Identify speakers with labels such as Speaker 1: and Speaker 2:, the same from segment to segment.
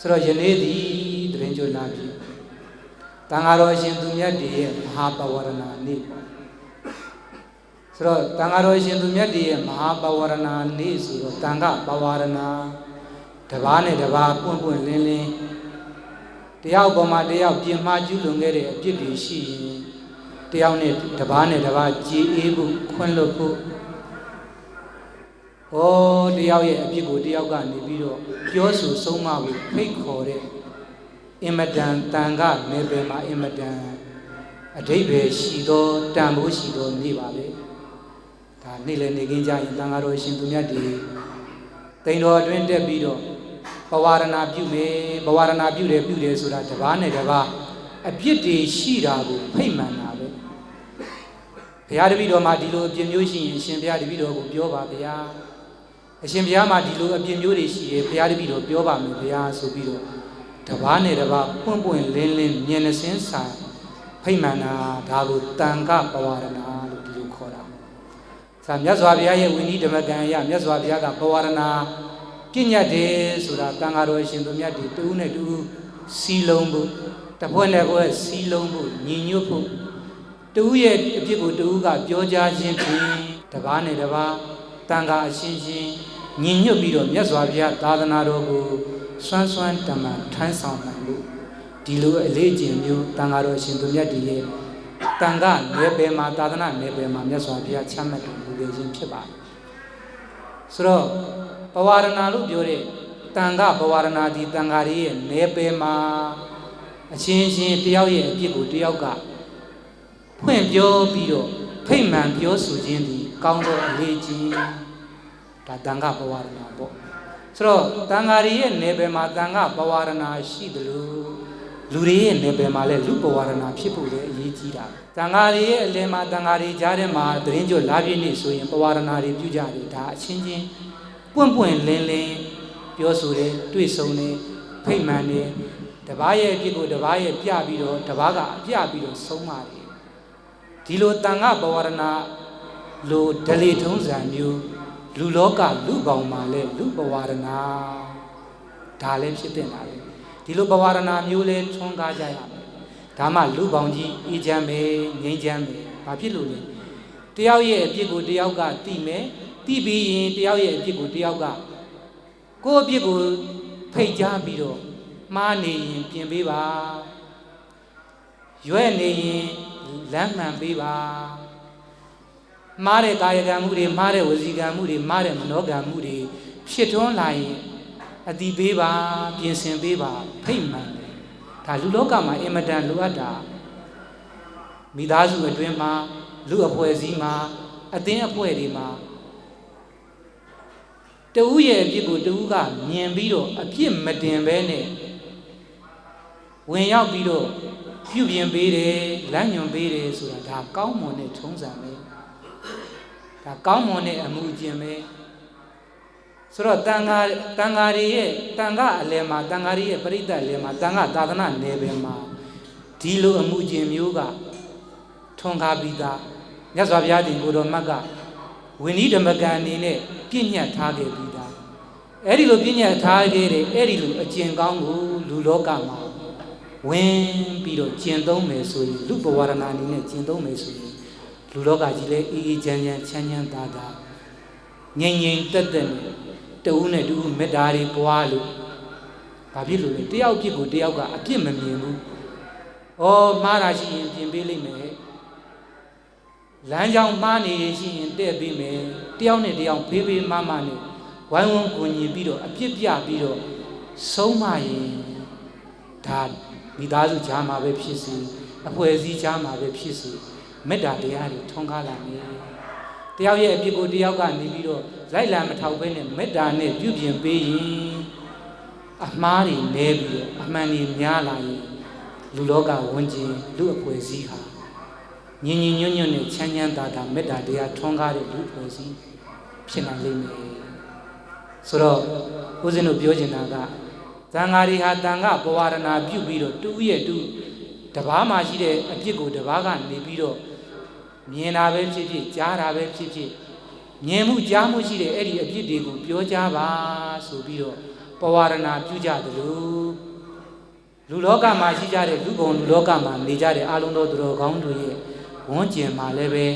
Speaker 1: ဆိုတော့ယနေ့ဒီတရင်ကျွလာပြီတန်ဃာတော်ရှင်သူမြတ်တွေရဲ့မဟာပဝရဏနေ့ပေါ့ဆိုတော့တန်ဃာတော်ရှင်သူမြတ်တွေရဲ့မဟာပဝရဏနေ့ဆိုတော့တန်ခပဝရဏတပားနဲ့တပားပွင့်ပွင့်လင်းလင်းတယောက်ပေါ်မှာတယောက်ပြင်မှားကျူးလွန်ခဲ့တဲ့အပြစ်တွေရှိရင်တယောက်နဲ့တပားနဲ့တပားကြည်အေးဖို့ခွင့်လွတ်ဖို့ ဩတယောက်ရဲ့အပြစ်ကိုတယောက်ကနေပြီးတော့ပြောဆိုဆုံးမဖို့ဖိတ်ခေါ်တဲ့အင်မတန်တန်ခနယ်ပယ်မှာအင်မတန်အဓိပ္ပာယ်ရှိသောတန်ဖိုးရှိသောနေ့ပါပဲဒါနေ့လည်းနေခင်းကြရင်တန်ဃာတော်ရှင်သူမြတ်တွေတိန်တော်အတွင်းတက်ပြီးတော့ဘဝရဏပြုမယ်ဘဝရဏပြုတယ်ပြုတယ်ဆိုတာတပားနဲ့တပားအပြစ်တွေရှိတာကိုဖိတ်မှန်တာပဲဘုရားတပည့်တော်မှာဒီလိုအပြစ်မျိုးရှိရင်အရှင်ဘုရားတပည့်တော်ကိုပြောပါဗျာ အရှင်ဘုရားမှာဒီလိုအပြစ်မျိုးတွေရှိရင်ဘုရားတပည့်တော်ပြောပါမယ်ဘုရားဆိုပြီးတော့တပားနဲ့တပားပွင့်ပွင့်လင်းလင်းမြင်နှစင်းစာဖိတ်မှန်တာဒါကိုတန်ခပဝရဏလို့ဒီလိုခေါ်တာစာမြတ်စွာဘုရားရဲ့ဝိနည်းဓမ္မကံအရမြတ်စွာဘုရားကပဝရဏပြညတ်တယ်ဆိုတာတန်ဃာတော်ရှင်သူမြတ်တွေတူးနဲ့တူးစီလုံးဖို့တဖွဲ့နဲ့ဖွဲ့စီလုံးဖို့ညီညွတ်ဖို့တူးရဲ့အဖြစ်ကိုတူးကပြောကြားခြင်းဖြင့်တပားနဲ့တပားတန်ဃာအရှင်ရှင် ညီညွတ်ပြီးတော့မြတ်စွာဘုရားသာသနာတော်ကိုစွမ်းစွမ်းတမန်ထမ်းဆောင်နိုင်လို့ဒီလိုအလေးကျင့်မျိုးတန်ဃာတော်ရှင်သူမြတ်တွေရဲ့တန်ခနယ်ပယ်မှာသာသနာနယ်ပယ်မှာမြတ်စွာဘုရားချမှတ်တော်မူခဲ့ခြင်းဖြစ်ပါတယ်ဆိုတော့ပဝရဏလို့ပြောတဲ့တန်ခပဝရဏဒီတန်ဃာတွေရဲ့နယ်ပယ်မှာအချင်းချင်းတယောက်ရဲ့အပြစ်ကိုတယောက်ကဖွင့်ပြောပြီးတော့ဖိတ်မှန်ပြောဆိုခြင်းဒီကောင်းသောအလေးချင်း ဒါတန်ခပဝရဏပေါ့ဆိုတော့တန်ဃာတွေရဲ့နယ်ပယ်မှာတန်ခပဝရဏရှိတယ်လို့လူတွေရဲ့နယ်ပယ်မှာလည်းလူပဝရဏဖြစ်ဖို့လည်းအရေးကြီးတာတန်ဃာတွေရဲ့အလယ်မှာတန်ဃာတွေကြားထဲမှာတရင်ကျော်လာပြည့်နေဆိုရင်ပဝရဏတွေပြုကြတယ်ဒါအချင်းချင်းပွင့်ပွင့်လင်းလင်းပြောဆိုတယ်တွေ့ဆုံတယ်ဖိတ်မှန်တယ်တပားရဲ့အဖြစ်ကိုတပားရဲ့ပြပြီးတော့တပားကအပြပြီးတော့ဆုံးမတယ်ဒီလိုတန်ခပဝရဏလိုဒလေထုံးစံမျိုး လူလောကလူပေါင်းမှာလဲလူပဝရဏဒါလည်းဖြစ်တဲ့နာပဲဒီလိုပဝရဏမျိုးလဲထွန်းကားကြရမယ်ဒါမှလူပေါင်းကြီးအေးချမ်းပဲငြိမ်းချမ်းပဲဘာဖြစ်လို့လဲတယောက်ရဲ့အပြစ်ကိုတယောက်ကသိမယ်သိပြီးရင်တယောက်ရဲ့အပြစ်ကိုတယောက်ကကိုယ့်အပြစ်ကိုဖိတ်ကြားပြီးတော့မှားနေရင်ပြင်ပေးပါရွဲ့နေရင်လမ်းမှန်ပေးပါ မှားတဲ့ကာယကံမှုတွေမှားတဲ့ဝစီကံမှုတွေမှားတဲ့မနောကံမှုတွေဖြစ်ထွန်းလာရင်အတိပေးပါပြင်ဆင်ပေးပါဖိတ်မှန်တယ်ဒါလူလောကမှာအင်မတန်လိုအပ်တာမိသားစုအတွင်းမှာလူအဖွဲ့အစည်းမှာအသင်းအဖွဲ့တွေမှာတဦးရဲ့အဖြစ်ကိုတဦးကမြင်ပြီးတော့အဖြစ်မတင်ဘဲနဲ့ဝင်ရောက်ပြီးတော့ပြုပြင်ပေးတယ်လမ်းညွန်ပေးတယ်ဆိုတာဒါကောင်းမွန်တဲ့ထုံးစံပဲ ဒါကောင်းမွန်တဲ့အမှုကျင့်ပဲဆိုတော့တန်ဃာတန်ဃာတွေရဲ့တန်ဃာအလယ်မှာတန်ဃာတွေရဲ့ပြိတ္တအလယ်မှာတန်ဃာသာသနာနယ်ပယ်မှာဒီလိုအမှုကျင့်မျိုးကထွန်ကားပြီးသားမြတ်စွာဘုရားတင်ကိုတော်မတ်ကဝိနည်းဓမ္မကံအနေနဲ့ပြည့်ညတ်ထားခဲ့ပြီးသားအဲ့ဒီလိုပြည့်ညတ်ထားခဲ့တဲ့အဲ့ဒီလိုအကျင့်ကောင်းကိုလူလောကမှာဝင်ပြီးတော့ကျင့်သုံးမယ်ဆိုရင်လူဘဝရဏအနေနဲ့ကျင့်သုံးမယ်ဆိုရင် လူလောကကြီးလည်းအေးအေးချမ်းချမ်းချမ်းချမ်းသာသာငြိမ်ငြိမ်သက်သက်နဲ့တူးနဲ့တူးမေတ္တာတွေပွားလို့ဘာဖြစ်လို့လဲတယောက်ဖြစ်ကိုတယောက်ကအပြစ်မမြင်ဘူး။ဩမှားတာရှိရင်ပြင်ပေးလိမ့်မယ်။လမ်းကြောင်းမှားနေရှိရင်တဲ့ပေးမယ်။တယောက်နဲ့တယောက်ဖေးဖေးမမနဲ့ဝိုင်းဝန်းကူညီပြီးတော့အပြစ်ပြပြီးတော့ဆုံးမရင်ဒါမိသားစုကြားမှာပဲဖြစ်စီအဖွဲ့အစည်းကြားမှာပဲဖြစ်စီ မေတ္တာတရားတွေထွန်းကားလာမယ်။တယောက်ရဲ့အပြစ်ကိုတယောက်ကနေပြီးတော့လိုက်လာမထောက်ဘဲနဲ့မေတ္တာနဲ့ပြုပြင်ပေးရင်အမှားတွေနဲပြီးတော့အမှန်တွေများလာရင်လူလောကဝန်ကျင်လူအဖွဲ့အစည်းဟာညင်ညင်ညွတ်ညွတ်နဲ့ချမ်းချမ်းသာသာမေတ္တာတရားထွန်းကားတဲ့လူအဖွဲ့အစည်းဖြစ်နိုင်လိမ့်မယ်ဆိုတော့ဦးဇင်းတို့ပြောချင်တာကသံဃာတွေဟာတန်ခပဝရဏပြုပြီးတော့တူရဲ့တူတပားမှာရှိတဲ့အပြစ်ကိုတပားကနေပြီးတော့ မြင်တာပဲဖြစ်ဖြစ်ကြားတာပဲဖြစ်ဖြစ်မြင်မှုကြားမှုရှိတဲ့အဲ့ဒီအပြစ်တွေကိုပြောကြပါဆိုပြီးတော့ပဝရဏပြုကြသလိုလူလောကမှာရှိကြတဲ့လူဘုံလူလောကမှာနေကြတဲ့အာလုံးသောသူတော်ကောင်းတို့ရဲ့ဝန်းကျင်မှာလည်းပဲ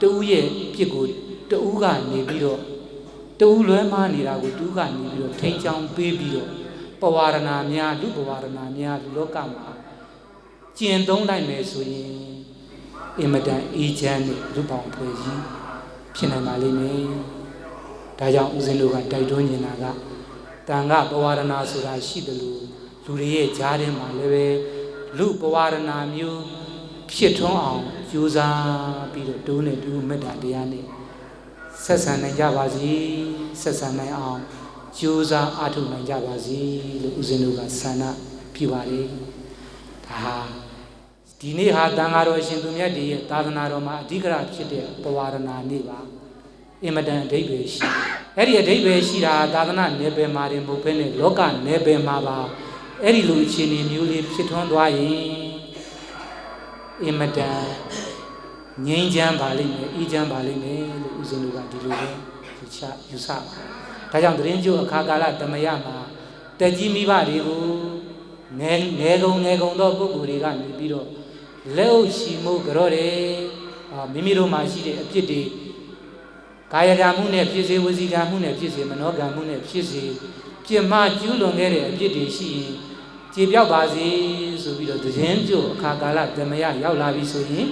Speaker 1: တူးရဲ့ပြစ်ကိုတူးကနေပြီးတော့တူးလွဲမနေတာကိုတူးကနေပြီးတော့ထိန်ချောင်းပေးပြီးတော့ပဝရဏများလူပဝရဏများလူလောကမှာကျင့်သုံးလိုက်မယ်ဆိုရင် အင်မတန်အေးချမ်းတဲ့လူပေါင်းဖွဲ့ကြီးဖြစ်နိုင်ပါလိမ့်မယ်။ဒါကြောင့်ဦးဇင်းတို့ကတိုက်တွန်းနေတာကတန်ခပဝရဏဆိုတာရှိတယ်လို့လူတွေရဲ့ကြားထဲမှာလည်းပဲလူပဝရဏမျိုးဖြစ်ထွန်းအောင်ကြိုးစားပြီးတော့တိုးနဲ့တူမေတ္တာတရားနဲ့ဆက်ဆံနိုင်ကြပါစေဆက်ဆံနိုင်အောင်ကြိုးစားအားထုတ်နိုင်ကြပါစေလို့ဦးဇင်းတို့ကဆန္ဒပြုပါတယ်ဒါဟာ ဒီနေ့ဟာတန်ဃာတော်ရှင်သူမြတ်တွေရဲ့သာသနာတော်မှာအဓိကရဖြစ်တဲ့ပဝရဏနေ့ပါအင်မတန်အဓိပ္ပာယ်ရှိအဲ့ဒီအဓိပ္ပာယ်ရှိတာသာသနာနယ်ပယ်မှာတင်မဟုတ်ဘဲနဲ့လောကနယ်ပယ်မှာပါအဲ့ဒီလိုအခြေအနေမျိုးလေးဖြစ်ထွန်းသွားရင်အင်မတန်ငြိမ်းချမ်းပါလိမ့်မယ်အေးချမ်းပါလိမ့်မယ်လို့ဦးဇင်းတို့ကဒီလိုပဲယူချယူဆပါဒါကြောင့်တရင်ကျိုးအခါကာလတမယမှာတက်ကြီးမိဘတွေကိုငယ်ငယ်ကုန်ငယ်ကုန်သောပုဂ္ဂိုလ်တွေကနေပြီးတော့ လက်အုပ်ရှိမှုကြော့တယ်အာမိမိတို့မှာရှိတဲ့အပြစ်တွေကာယကံမှုနဲ့ဖြစ်စေဝစီကံမှုနဲ့ဖြစ်စေမနောကံမှုနဲ့ဖြစ်စေပြစ်မှားကျူးလွန်ခဲ့တဲ့အပြစ်တွေရှိရင်ကြေပြောက်ပါစေဆိုပြီးတော့တရင်ကျိုးအခါကာလတမယရောက်လာပြီဆိုရင်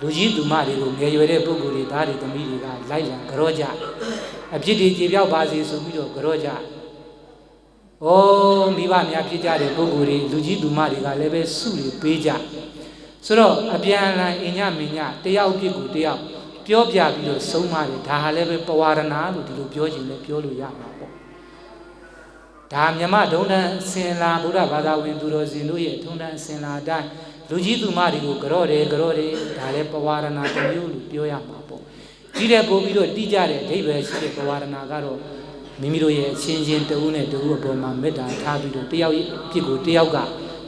Speaker 1: လူကြီးသူမတွေကိုငယ်ရွယ်တဲ့ပုဂ္ဂိုလ်တွေသားတွေသမီးတွေကလိုက်လံကြော့ကြအပြစ်တွေကြေပြောက်ပါစေဆိုပြီးတော့ကြော့ကြဩမိဘများဖြစ်ကြတဲ့ပုဂ္ဂိုလ်တွေလူကြီးသူမတွေကလည်းပဲစုတွေပေးကြ ဆိုတော့အပြန်အလှန်အင်ညမင်ညတယောက်ပြစ်ကိုတယောက်ပြောပြပြီးတော့ဆုံးမတယ်ဒါဟာလည်းပဲပဝရဏလို့ဒီလိုပြောခြင်းလည်းပြောလို့ရမှာပေါ့ဒါမြမဒုံတန်စင်လာဗုဒ္ဓဘာသာဝင်သူတော်စင်တို့ရဲ့ထုံတန်စင်လာအတိုင်းလူကြီးသူမတွေကိုကြော့တယ်ကြော့တယ်ဒါလည်းပဝရဏတစ်မျိုးလို့ပြောရမှာပေါ့ဒီတဲ့ပို့ပြီးတော့တိကြတဲ့အဓိပ္ပာယ်ရှိတဲ့ပဝရဏကတော့မိမိတို့ရဲ့အချင်းချင်းတဦးနဲ့တဦးအပေါ်မှာမေတ္တာထားပြီးတော့တယောက်ပြစ်ကိုတယောက်က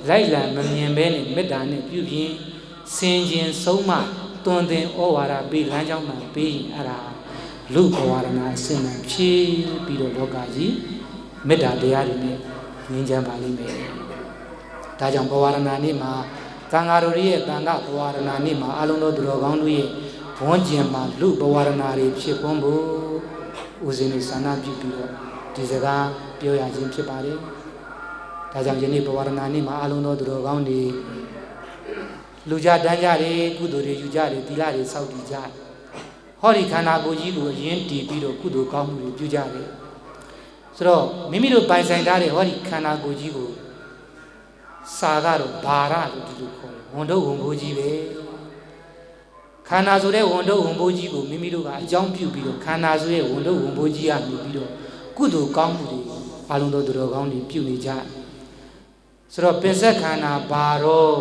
Speaker 1: လိုက်လံမမြင်ဘဲနဲ့မေတ္တာနဲ့ပြုပြင်စင်ကျင်ဆုံးမတွင်တင်ဩဝါဒပေးလမ်းကြောင်းမှပေးရင်အဲ့ဒါလူဘဝရဏအစဉ်မှဖြည့်ပြီးတော့လောကကြီးမေတ္တာတရားတွေနဲ့ငြိမ်းချမ်းပါလိမ့်မယ်။ဒါကြောင့်ဘဝရဏနေ့မှာသံဃာတော်ရဲ့တန်ခဘဝရဏနေ့မှာအလုံးတော်သူတော်ကောင်းတို့ရဲ့ဘဝကျင်မှာလူဘဝရဏတွေဖြစ်ပွန်းဖို့ဦးဇင်းတို့ဆန္ဒပြုပြီးတော့ဒီစကားပြောရခြင်းဖြစ်ပါတယ်။ ဒါကြောင့်ယနေ့ဘဝရဏနေ့မှာအလုံးတော်သူတော်ကောင်းတွေလူကြတန်းကြတယ်ကုသိုလ်တွေယူကြတယ်သီလတွေစောင့်တည်ကြတယ်ဟောဒီခန္ဓာကိုယ်ကြီးကိုအရင်တည်ပြီးတော့ကုသိုလ်ကောင်းမှုတွေပြုကြတယ်ဆိုတော့မိမိတို့ပိုင်ဆိုင်ထားတဲ့ဟောဒီခန္ဓာကိုယ်ကြီးကိုစာကတော့ဘာရလို့ဒီလိုခေါ်တယ်ဝန်ထုတ်ဝန်ဘိုးကြီးပဲခန္ဓာဆိုတဲ့ဝန်ထုတ်ဝန်ဘိုးကြီးကိုမိမိတို့ကအကြောင်းပြုပြီးတော့ခန္ဓာဆိုတဲ့ဝန်ထုတ်ဝန်ဘိုးကြီးကနေပြီးတော့ကုသိုလ်ကောင်းမှုတွေအလုံးသောသူတော်ကောင်းတွေပြုနေကြတယ် ဆိုတော့ပင်ဆက်ခန္ဓာဘာတော့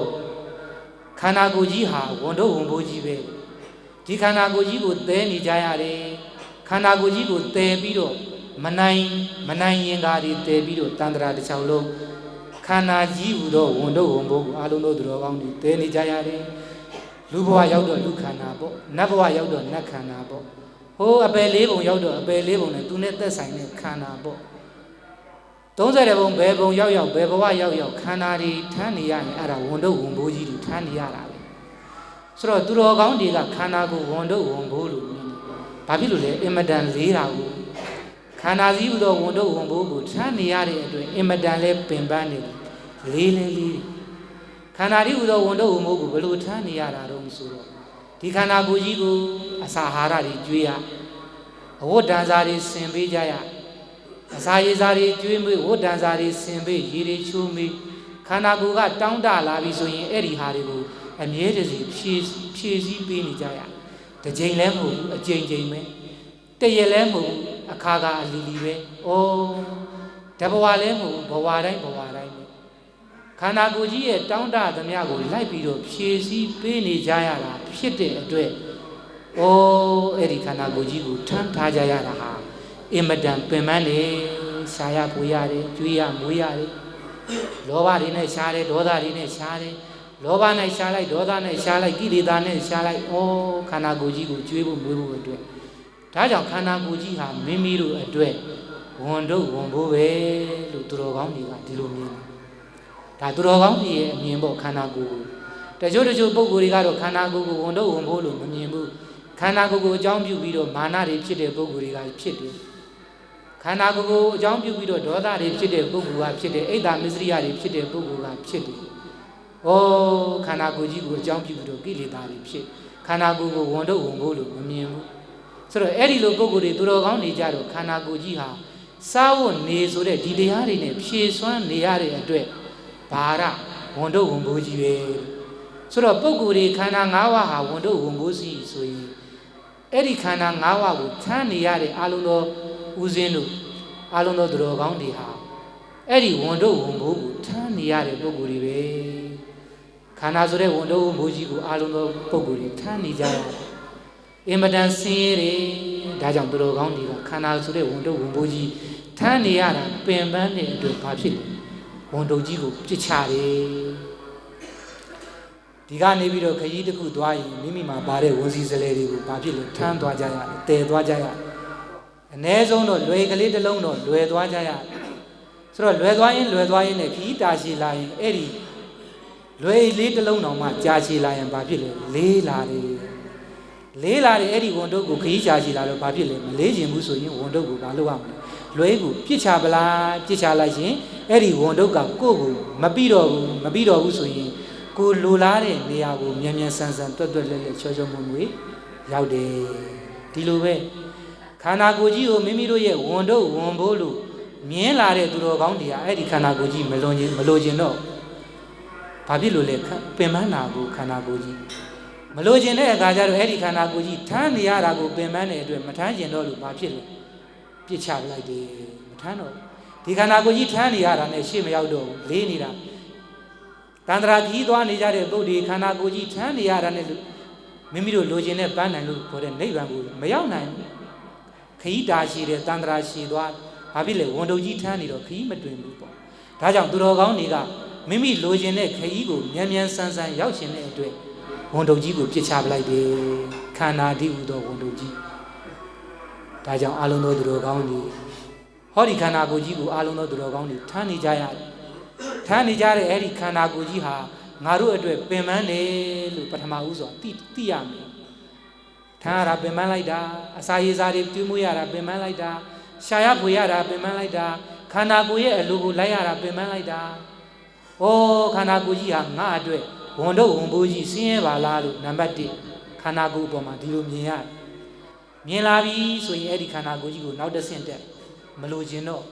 Speaker 1: ခန္ဓာကိုယ်ကြီးဟာဝန်တော့ဝန်ဘိုးကြီးပဲဒီခန္ဓာကိုယ်ကြီးကိုသဲနေကြရတယ်ခန္ဓာကိုယ်ကြီးကိုသဲပြီးတော့မနိုင်မနိုင်ရင်ကားတွေသဲပြီးတော့တန်ត្រာတစ်ချောင်းလုံးခန္ဓာကြီးဟူသောဝန်တော့ဝန်ဘိုးကိုအလုံးတို့သူတော်ကောင်းတွေသဲနေကြရတယ်လူဘဝရောက်တော့လူခန္ဓာပေါ့နတ်ဘဝရောက်တော့နတ်ခန္ဓာပေါ့ဟိုးအပယ်လေးပုံရောက်တော့အပယ်လေးပုံနဲ့သူနဲ့သက်ဆိုင်တဲ့ခန္ဓာပေါ့ 30ဘုံဘယ်ဘုံရောက်ရောက်ဘယ်ဘဝရောက်ရောက်ခန္ဓာတွေထမ်းနေရရင်အဲ့ဒါဝန်တော့ဝန်ဘိုးကြီးတွေထမ်းနေရတာပဲဆိုတော့သူတော်ကောင်းတွေကခန္ဓာကိုဝန်တော့ဝန်ဘိုးလို့မြင်တယ်ဘာဖြစ်လို့လဲအင်မတန်လေးတာကိုခန္ဓာစည်းဟူသောဝန်တော့ဝန်ဘိုးကိုထမ်းနေရတဲ့အတွက်အင်မတန်လဲပင်ပန်းနေတယ်လေးလေးလေးခန္ဓာဒီဟူသောဝန်တော့ဝန်ဘိုးကိုဘယ်လိုထမ်းနေရတာတော့ဆိုတော့ဒီခန္ဓာကိုယ်ကြီးကိုအစာအာဟာရတွေကျွေးရအဝတ်တန်စာတွေဆင်ပေးကြရ အစာရည်စာတွေကျွေးမေးဝတ်တန်စာတွေဆင်ပေးရေတွေချိုးမေးခန္ဓာကိုယ်ကတောင်းတလာပြီဆိုရင်အဲ့ဒီဟာတွေကိုအမြဲတစေဖြည့်ဖြည့်စည်းပေးနေကြရတစ်ချိန်လည်းမဟုတ်ဘူးအချိန်ချိန်ပဲတရက်လည်းမဟုတ်ဘူးအခါကအလီလီပဲဩတဘဝလည်းမဟုတ်ဘူးဘဝတိုင်းဘဝတိုင်းပဲခန္ဓာကိုယ်ကြီးရဲ့တောင်းတသမျှကိုလိုက်ပြီးတော့ဖြည့်စည်းပေးနေကြရတာဖြစ်တဲ့အတွက်ဩအဲ့ဒီခန္ဓာကိုယ်ကြီးကိုထမ်းထားကြရတာဟာ အင်မတန်ပင်ပန်းတယ်ရှားရပူရတယ်ကျွေးရမွေးရတယ်လောဘတွေနဲ့ရှားတယ်ဒေါသတွေနဲ့ရှားတယ်လောဘနဲ့ရှားလိုက်ဒေါသနဲ့ရှားလိုက်ကိလေသာနဲ့ရှားလိုက်ဩခန္ဓာကိုယ်ကြီးကိုကျွေးဖို့မွေးဖို့အတွက်ဒါကြောင့်ခန္ဓာကိုယ်ကြီးဟာမိမိတို့အတွက်ဝန်တို့ဝန်ဖို့ပဲလို့သူတော်ကောင်းတွေကဒီလိုမြင်တယ်ဒါသူတော်ကောင်းကြီးရဲ့အမြင်ပေါ့ခန္ဓာကိုယ်ကိုတချို့တချို့ပုံကိုယ်တွေကတော့ခန္ဓာကိုယ်ကိုဝန်တော့ဝန်ဖို့လို့မမြင်ဘူးခန္ဓာကိုယ်ကိုအကြောင်းပြုပြီးတော့မာနတွေဖြစ်တဲ့ပုံကိုယ်တွေကဖြစ်တယ် ခန္ဓာကိုယ်ကိုအကြောင်းပြုပြီးတော့ဒေါသတွေဖြစ်တဲ့ပုံကိုယ်ကဖြစ်တယ်အိတ်တာမစ္စရိယတွေဖြစ်တဲ့ပုံကိုယ်ကဖြစ်တယ်ဩခန္ဓာကိုယ်ကြီးကိုအကြောင်းပြုပြီးတော့ကိလေသာတွေဖြစ်ခန္ဓာကိုယ်ကိုဝန်တော့ဝန်ဖို့လို့မမြင်ဘူးဆိုတော့အဲ့ဒီလိုပုံကိုယ်တွေသူတော်ကောင်းနေကြတော့ခန္ဓာကိုယ်ကြီးဟာစားဝတ်နေဆိုတဲ့ဒီတရားတွေနဲ့ဖြည့်စွမ်းနေရတဲ့အတွက်ဘာရဝန်တော့ဝန်ဖို့ကြီးပဲဆိုတော့ပုံကိုယ်တွေခန္ဓာ၅ပါးဟာဝန်တော့ဝန်ဖို့စီဆိုရင်အဲ့ဒီခန္ဓာ၅ပါးကိုထမ်းနေရတဲ့အလုံးသော ဦးစင်းတို့အလုံးသောသူတော်ကောင်းတွေဟာအဲ့ဒီဝန်တော့ဝန်ဖို့ကိုထမ်းနေရတဲ့ပုံကိုယ်တွေပဲခန္ဓာဆိုတဲ့ဝန်တော့ဝန်ဖို့ကြီးကိုအလုံးသောပုံကိုယ်တွေထမ်းနေကြရတယ်အင်မတန်ဆင်းရဲတယ်ဒါကြောင့်သူတော်ကောင်းတွေကခန္ဓာဆိုတဲ့ဝန်တော့ဝန်ဖို့ကြီးထမ်းနေရတာပင်ပန်းတဲ့အတွက်ဘာဖြစ်လဲဝန်တော့ကြီးကိုပြစ်ချတယ်ဒီကနေပြီးတော့ခရီးတစ်ခုသွားရင်မိမိမှာပါတဲ့ဝန်စီစလဲတွေကိုဘာဖြစ်လဲထမ်းသွားကြရတယ်တည်သွားကြရတယ် အ ਨੇ ဆုံးတော့လွယ်ကလေးတစ်လုံးတော့လွယ်သွားကြရတယ်ဆိုတော့လွယ်သွားရင်လွယ်သွားရင်လည်းခီးတာရှည်လာရင်အဲ့ဒီလွယ်လေးတစ်လုံးတောင်မှကြာရှည်လာရင်ဘာဖြစ်လဲလေးလာတယ်လေးလာတယ်အဲ့ဒီဝန်တုပ်ကိုခီးကြာရှည်လာတော့ဘာဖြစ်လဲမလေးခြင်းဘူးဆိုရင်ဝန်တုပ်ကိုဘာလုပ်ရမလဲလွယ်ကိုပြစ်ချပလားပြစ်ချလိုက်ရင်အဲ့ဒီဝန်တုပ်ကကိုယ့်ကိုမပြီးတော့ဘူးမပြီးတော့ဘူးဆိုရင်ကိုလိုလားတဲ့နေရာကိုမြန်မြန်ဆန်ဆန်တွတ်တွတ်လဲလဲချောချောမွေ့မွေ့ရောက်တယ်ဒီလိုပဲ ခန္ဓာကိုယ်ကြီးကိုမိမိတို့ရဲ့ဝန်တို့ဝန်ဖို့လို့မြင်လာတဲ့သူတော်ကောင်းတွေကအဲ့ဒီခန္ဓာကိုယ်ကြီးမလွန်ခြင်းမလိုခြင်းတော့ဘာဖြစ်လို့လဲပင်ပန်းတာကိုခန္ဓာကိုယ်ကြီးမလိုခြင်းတဲ့အခါကျတော့အဲ့ဒီခန္ဓာကိုယ်ကြီးထမ်းနေရတာကိုပင်ပန်းတဲ့အတွက်မထမ်းကျင်တော့လို့ဘာဖြစ်လဲပြစ်ချပလိုက်တယ်မထမ်းတော့ဒီခန္ဓာကိုယ်ကြီးထမ်းနေရတာနဲ့ရှေ့မရောက်တော့ဘူးလေးနေတာတန္တရာကြီးသွားနေကြတဲ့ပုဒ်ဒီခန္ဓာကိုယ်ကြီးထမ်းနေရတာနဲ့မိမိတို့လိုချင်တဲ့ပန်းနိုင်လို့ခေါ်တဲ့နိဗ္ဗာန်ကိုမရောက်နိုင်ဘူး ခရီးတာရှိတယ်တန္တရာရှိသွားဘာဖြစ်လဲဝန်တုပ်ကြီးထမ်းနေတော့ခရီးမတွင်ဘူးပေါ့ဒါကြောင့်သူတော်ကောင်းတွေကမိမိလိုချင်တဲ့ခရီးကိုမြန်မြန်ဆန်ဆန်ရောက်ရှင်တဲ့အတွက်ဝန်တုပ်ကြီးကိုပြစ်ချပလိုက်တယ်ခန္ဓာတိဟူသောဝန်တုပ်ကြီးဒါကြောင့်အလုံးသောသူတော်ကောင်းတွေဟောဒီခန္ဓာကိုယ်ကြီးကိုအလုံးသောသူတော်ကောင်းတွေထမ်းနေကြရတယ်ထမ်းနေကြတဲ့အဲ့ဒီခန္ဓာကိုယ်ကြီးဟာငါတို့အတွက်ပင်ပန်းတယ်လို့ပထမဦးစွာသိသိရမယ် ထမ်းရတာပင်ပန်းလိုက်တာအစာရေစာတွေတွင်းမွေးရတာပင်ပန်းလိုက်တာရှာရဖွေရတာပင်ပန်းလိုက်တာခန္ဓာကိုယ်ရဲ့အလိုကိုလိုက်ရတာပင်ပန်းလိုက်တာဩခန္ဓာကိုယ်ကြီးဟာငါအတွက်ဝန်တော့ဝန်ဘိုးကြီးဆင်းရဲပါလားလို့နံပါတ်1ခန္ဓာကိုယ်အပေါ်မှာဒီလိုမြင်ရတယ်မြင်လာပြီဆိုရင်အဲ့ဒီခန္ဓာကိုယ်ကြီးကိုနောက်တစ်ဆင့်တက်မလိုချင်တော့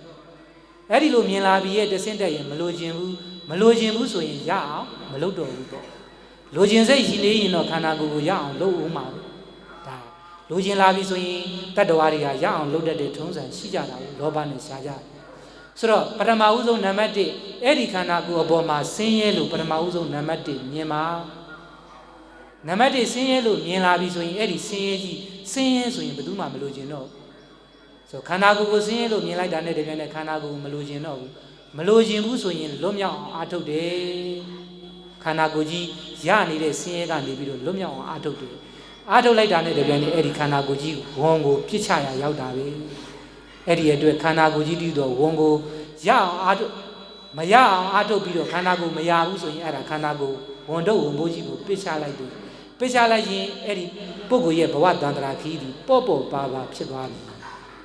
Speaker 1: အဲ့ဒီလိုမြင်လာပြီရဲ့တစ်ဆင့်တက်ရင်မလိုချင်ဘူးမလိုချင်ဘူးဆိုရင်ရအောင်မလုပ်တော့ဘူးတော့လိုချင်စိတ်ရှိနေရင်တော့ခန္ဓာကိုယ်ကိုရအောင်လုပ်ဦးမှာပဲဒါ လိုချင်လာပြီဆိုရင်တတ္တဝါတွေကရအောင်လုပ်တတ်တဲ့ထုံးစံရှိကြတာကိုလောဘနဲ့ရှားကြတယ်ဆိုတော့ပထမဦးဆုံးနံပါတ်1အဲ့ဒီခန္ဓာကိုယ်အပေါ်မှာဆင်းရဲလို့ပထမဦးဆုံးနံပါတ်1မြင်ပါနံပါတ်1ဆင်းရဲလို့မြင်လာပြီဆိုရင်အဲ့ဒီဆင်းရဲကြီးဆင်းရဲဆိုရင်ဘယ်သူမှမလိုချင်တော့ဆိုခန္ဓာကိုယ်ကိုဆင်းရဲလို့မြင်လိုက်တာနဲ့တကယ်နဲ့ခန္ဓာကိုယ်ကိုမလိုချင်တော့ဘူးမလိုချင်ဘူးဆိုရင်လွတ်မြောက်အောင်အားထုတ်တယ်ခန္ဓာကိုယ်ကြီးရနေတဲ့ဆင်းရဲကနေပြီးတော့လွတ်မြောက်အောင်အားထုတ်တယ် အားထုတ်လိုက်တာနဲ့တကယ်နဲ့အဲ့ဒီခန္ဓာကိုယ်ကြီးဝန်ကိုပြစ်ချရရောက်တာပဲအဲ့ဒီအတွက်ခန္ဓာကိုယ်ကြီးတည်တော့ဝန်ကိုရအောင်အားထုတ်မရအောင်အားထုတ်ပြီးတော့ခန္ဓာကိုယ်မရဘူးဆိုရင်အဲ့ဒါခန္ဓာကိုယ်ဝန်တော့ဝန်ဘိုးကြီးကိုပြစ်ချလိုက်တယ်ပြစ်ချလိုက်ရင်အဲ့ဒီပုဂ္ဂိုလ်ရဲ့ဘဝတန္တရာခီးဒီပေါ့ပေါ့ပါပါဖြစ်သွားပြီ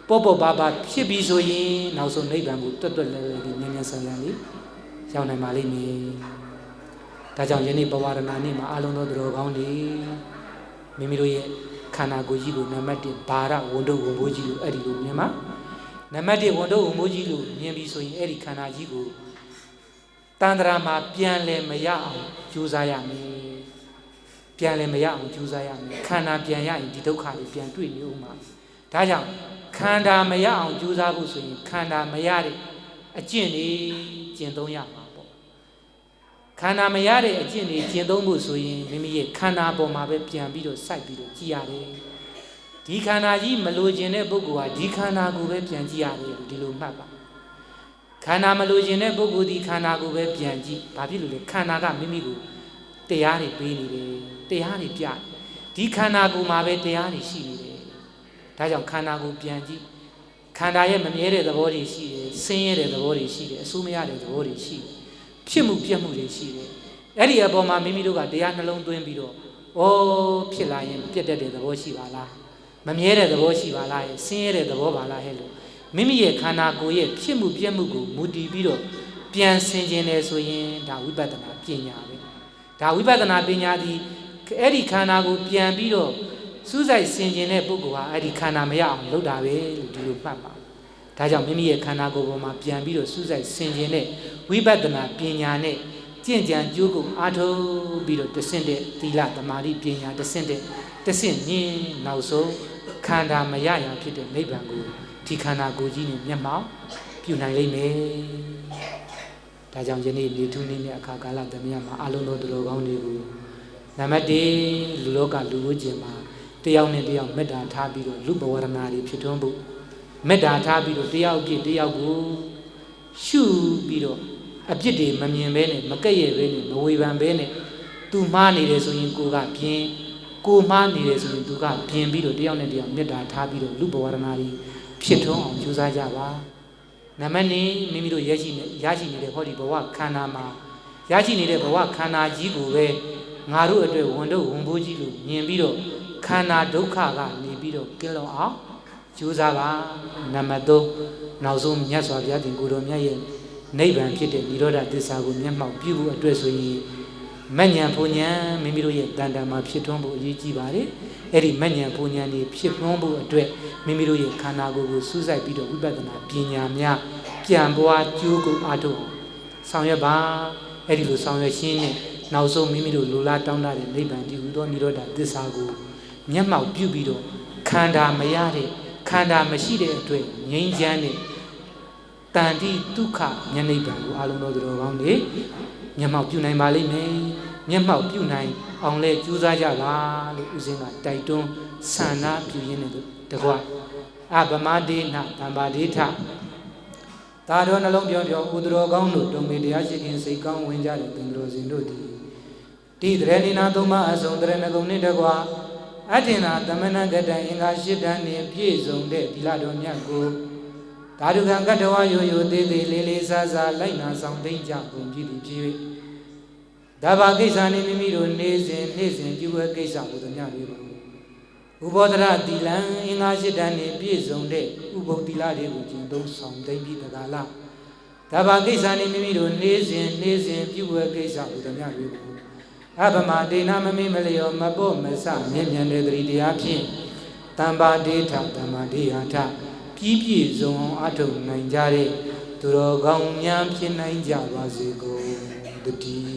Speaker 1: ပေါ့ပေါ့ပါပါဖြစ်ပြီဆိုရင်နောက်ဆုံးနိဗ္ဗာန်ကိုတွတ်တွတ်လဲလဲဒီဉာဏ်ဉာဏ်ဆန်ဆန်လေးရောက်နိုင်ပါလိမ့်မယ်ဒါကြောင့်ယနေ့ဘဝရဏနေ့မှာအလုံးသောသူတော်ကောင်းတွေ မိမိတို့ရဲ့ခန္ဓာကိုယ်ကြီးကိုနံပါတ်1ဘာရဝန်တို့ဝန်ဘိုးကြီးကိုအဲ့ဒီလိုမြင်ပါနံပါတ်1ဝန်တို့ဝန်ဘိုးကြီးလို့မြင်ပြီဆိုရင်အဲ့ဒီခန္ဓာကြီးကိုတန်ត្រာမှာပြန်လဲမရအောင်ကြိုးစားရမယ်ပြန်လဲမရအောင်ကြိုးစားရမယ်ခန္ဓာပြန်ရရင်ဒီဒုက္ခတွေပြန်တွေ့နေဦးမှာဒါကြောင့်ခန္ဓာမရအောင်ကြိုးစားဖို့ဆိုရင်ခန္ဓာမရတဲ့အကျင့်တွေကျင့်သုံးရမှာပေါ့ ခန္ဓာမရတဲ့အကျင့်တွေကျင့်သုံးဖို့ဆိုရင်မိမိရဲ့ခန္ဓာပေါ်မှာပဲပြန်ပြီးတော့စိုက်ပြီးတော့ကြည်ရတယ်ဒီခန္ဓာကြီးမလိုချင်တဲ့ပုဂ္ဂိုလ်ဟာဒီခန္ဓာကိုပဲပြန်ကြည့်ရတယ်လို့ဒီလိုမှတ်ပါခန္ဓာမလိုချင်တဲ့ပုဂ္ဂိုလ်ဒီခန္ဓာကိုပဲပြန်ကြည့်ဘာဖြစ်လို့လဲခန္ဓာကမိမိကိုတရားတွေပေးနေတယ်တရားတွေပြဒီခန္ဓာကိုယ်မှာပဲတရားတွေရှိနေတယ်ဒါကြောင့်ခန္ဓာကိုယ်ပြန်ကြည့်ခန္ဓာရဲ့မမြဲတဲ့သဘောတွေရှိတယ်ဆင်းရဲတဲ့သဘောတွေရှိတယ်အဆိုးမရတဲ့သဘောတွေရှိတယ် ဖြစ်မှုပြက်မှုတွေရှိတယ်အဲ့ဒီအပေါ်မှာမိမိတို့ကတရားနှလုံးသွင်းပြီးတော့ဩဖြစ်လာရင်ပြက်တတ်တဲ့သဘောရှိပါလားမမြဲတဲ့သဘောရှိပါလားဆင်းရဲတဲ့သဘောပါလားဟဲ့လို့မိမိရဲ့ခန္ဓာကိုယ်ရဲ့ဖြစ်မှုပြက်မှုကိုမူတည်ပြီးတော့ပြန်ဆင်ခြင်တယ်ဆိုရင်ဒါဝိပဿနာပညာပဲဒါဝိပဿနာပညာဒီအဲ့ဒီခန္ဓာကိုပြန်ပြီးတော့စူးစိုက်ဆင်ခြင်တဲ့ပုဂ္ဂိုလ်ဟာအဲ့ဒီခန္ဓာမရအောင်လုပ်တာပဲလို့ဒီလိုမှတ်ပါ ဒါကြောင့်မိမိရဲ့ခန္ဓာကိုယ်ပေါ်မှာပြန်ပြီးတော့စူးစိုက်ဆင်ခြင်တဲ့ဝိပဿနာပညာနဲ့ကြင်ကြံကြိုးကိုအားထုတ်ပြီးတော့တဆင့်တဲ့သီလသမာဓိပညာတဆင့်တဲ့တဆင့်ညင်းနောက်ဆုံးခန္ဓာမရရဖြစ်တဲ့နိဗ္ဗာန်ကိုဒီခန္ဓာကိုယ်ကြီးနဲ့မျက်မှောက်ပြုနိုင်လိမ့်မယ်။ဒါကြောင့်ယနေ့နေထုနေနဲ့အခါကာလသမယမှာအလုံးစုံတို့ကောင်းတွေကိုနံပါတ်1လူလောကလူဝကျင်မှာတယောက်နဲ့တယောက်မေတ္တာထားပြီးတော့လူဘဝရဏတွေဖြစ်ထွန်းဖို့ မေတ္တာထားပြီးတော့တယောက်ပြည့်တယောက်ကိုရှုပြီးတော့အပြစ်တွေမမြင်ဘဲနဲ့မကဲ့ရဲ့ဘဲနဲ့မဝေဖန်ဘဲနဲ့သူမှားနေတယ်ဆိုရင်ကိုကပြင်းကိုမှားနေတယ်ဆိုရင်သူကပြင်းပြီးတော့တယောက်နဲ့တယောက်မေတ္တာထားပြီးတော့လူဘဝရဏတွေဖြစ်ထွန်းအောင်ကြိုးစားကြပါနမနေမိမိတို့ရရှိနေရရှိနေတဲ့ဟောဒီဘဝခန္ဓာမှာရရှိနေတဲ့ဘဝခန္ဓာကြီးကိုပဲငါတို့အတွက်ဝန်တော့ဝန်ဘိုးကြီးလို့မြင်ပြီးတော့ခန္ဓာဒုက္ခကနေပြီးတော့ကင်းလွန်အောင် ကြိုးစားပါနံပါတ်3နောက်ဆုံးမြတ်စွာဘုရားတင်ကိုယ်တော်မြတ်ရဲ့နိဗ္ဗာန်ဖြစ်တဲ့និရောဓသစ္စာကိုမျက်မှောက်ပြုဖို့အတွက်ဆိုရင်မဉ္ဇဉ်ဘုံဉဏ်မိမိတို့ရဲ့တန်တန်မှာဖြစ်ထွန်းဖို့အရေးကြီးပါတယ်အဲ့ဒီမဉ္ဇဉ်ဘုံဉဏ်นี่ဖြစ်ထွန်းဖို့အတွက်မိမိတို့ရဲ့ခန္ဓာကိုယ်ကိုစူးစိုက်ပြီးတော့ဝိပဿနာပညာများပြန်ပွားကြိုးကိုအားထုတ်ဆောင်ရွက်ပါအဲ့ဒီလိုဆောင်ရွက်ရှင်းနဲ့နောက်ဆုံးမိမိတို့လူလားတောင်းတတဲ့နိဗ္ဗာန်ဒီဟူသောនិရောဓသစ္စာကိုမျက်မှောက်ပြုပြီးတော့ခန္ဓာမရတဲ့ ခန္ဓာမရှိတဲ့အတွက်ငြိမ်းချမ်းတဲ့တန်တိဒုက္ခဉာဏ်နိဗ္ဗာန်ကိုအလုံးတော်တော်ကောင်းနေမျက်မှောက်ပြုနိုင်ပါလိမ့်မယ်မျက်မှောက်ပြုနိုင်အောင်လဲကြိုးစားကြပါလို့ဦးဇင်းကတိုက်တွန်းဆန္ဒပြုရင်းနဲ့တကွာအဗမဒေနတမ္ပါဒေထသာတော်နှလုံးပြောပြောဥဒရောကောင်းတို့တုံမေတရားရှိခင်စိတ်ကောင်းဝင်ကြတဲ့သင်္ကြန်စဉ်တို့သည်တိတရဏိနာသုံးပါအစုံတရဏဂုံနှင့်တကွာ အထင်သာသမဏဂတံအင်္ဂါ၈တန်းနှင့်ပြည့်စုံတဲ့သီလတော်မြတ်ကိုဓာတုကံကတ္တဝယိုယိုသေးသေးလေးလေးစားစားလိုက်နာဆောင်သိမ့်ကြကုန်ပြီဖြစ်၍ဒါဘာကိစ္စနှင့်မိမိတို့နေစဉ်နေစဉ်ပြုဝဲကိစ္စကိုတို့မြတ်လေးပါဥဘောဒရတိလံအင်္ဂါ၈တန်းနှင့်ပြည့်စုံတဲ့ဥပုပ်တိလတွေကိုကျင့်သုံးဆောင်သိမ့်ပြီးတကားလားဒါဘာကိစ္စနှင့်မိမိတို့နေစဉ်နေစဉ်ပြုဝဲကိစ္စကိုတို့မြတ်လေးပါ အပမဒေနာမမိမလျောမဖို့မဆမြင့်မြတ်တဲ့တတိတရားဖြင့်တမ္ပါဒေထတမ္မာဒေဟာထပြီးပြည့်စုံအောင်အထုတ်နိုင်ကြတဲ့သူတော်ကောင်းများဖြစ်နိုင်ကြပါစေကုန်တည်း